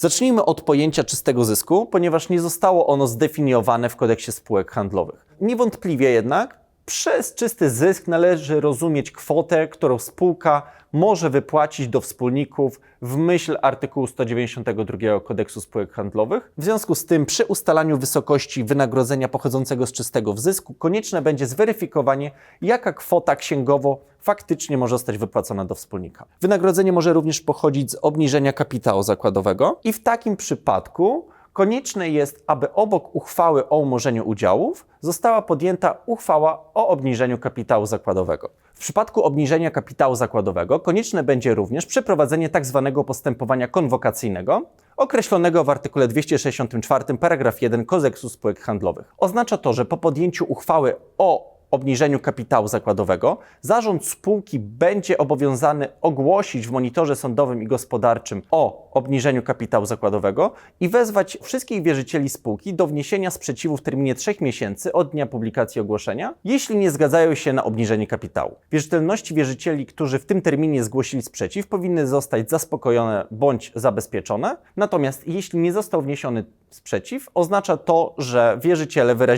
Zacznijmy od pojęcia czystego zysku, ponieważ nie zostało ono zdefiniowane w kodeksie spółek handlowych. Niewątpliwie jednak przez czysty zysk należy rozumieć kwotę, którą spółka może wypłacić do wspólników w myśl artykułu 192 kodeksu spółek handlowych. W związku z tym przy ustalaniu wysokości wynagrodzenia pochodzącego z czystego zysku konieczne będzie zweryfikowanie, jaka kwota księgowo faktycznie może zostać wypłacona do wspólnika. Wynagrodzenie może również pochodzić z obniżenia kapitału zakładowego i w takim przypadku konieczne jest, aby obok uchwały o umorzeniu udziałów została podjęta uchwała o obniżeniu kapitału zakładowego. W przypadku obniżenia kapitału zakładowego konieczne będzie również przeprowadzenie tzw. postępowania konwokacyjnego, określonego w artykule 264 paragraf 1 Kodeksu spółek handlowych. Oznacza to, że po podjęciu uchwały o obniżeniu kapitału zakładowego, zarząd spółki będzie obowiązany ogłosić w monitorze sądowym i gospodarczym o obniżeniu kapitału zakładowego i wezwać wszystkich wierzycieli spółki do wniesienia sprzeciwu w terminie 3 miesięcy od dnia publikacji ogłoszenia, jeśli nie zgadzają się na obniżenie kapitału. Wierzytelności wierzycieli, którzy w tym terminie zgłosili sprzeciw, powinny zostać zaspokojone bądź zabezpieczone. Natomiast jeśli nie został wniesiony sprzeciw, oznacza to, że wierzyciele wyrazili